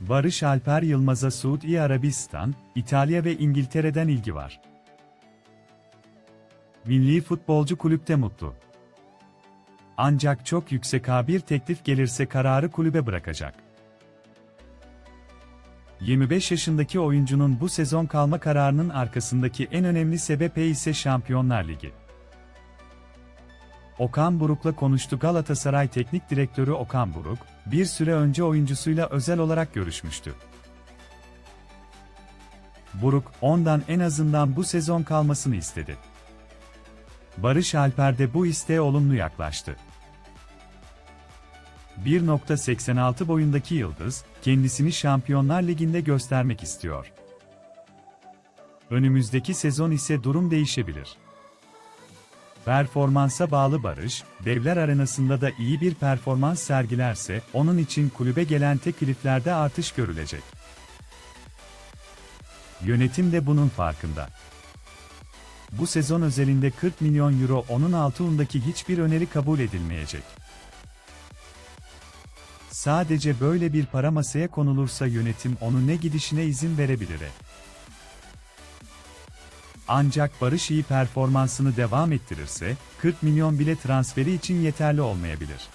Barış Alper Yılmaz'a Suudi Arabistan, İtalya ve İngiltere'den ilgi var. Milli futbolcu kulüpte mutlu. Ancak çok yüksek bir teklif gelirse kararı kulübe bırakacak. 25 yaşındaki oyuncunun bu sezon kalma kararının arkasındaki en önemli sebep ise Şampiyonlar Ligi. Okan Buruk'la konuştu Galatasaray Teknik Direktörü Okan Buruk, bir süre önce oyuncusuyla özel olarak görüşmüştü. Buruk, ondan en azından bu sezon kalmasını istedi. Barış Alper de bu isteğe olumlu yaklaştı. 1.86 boyundaki yıldız, kendisini Şampiyonlar Ligi'nde göstermek istiyor. Önümüzdeki sezon ise durum değişebilir. Performansa bağlı Barış, Devler Arenası'nda da iyi bir performans sergilerse, onun için kulübe gelen tekliflerde artış görülecek. Yönetim de bunun farkında. Bu sezon özelinde 40 milyon euro onun altındaki hiçbir öneri kabul edilmeyecek. Sadece böyle bir para masaya konulursa yönetim onun ne gidişine izin verebilir. Ancak Barış iyi performansını devam ettirirse, 40 milyon bile transferi için yeterli olmayabilir.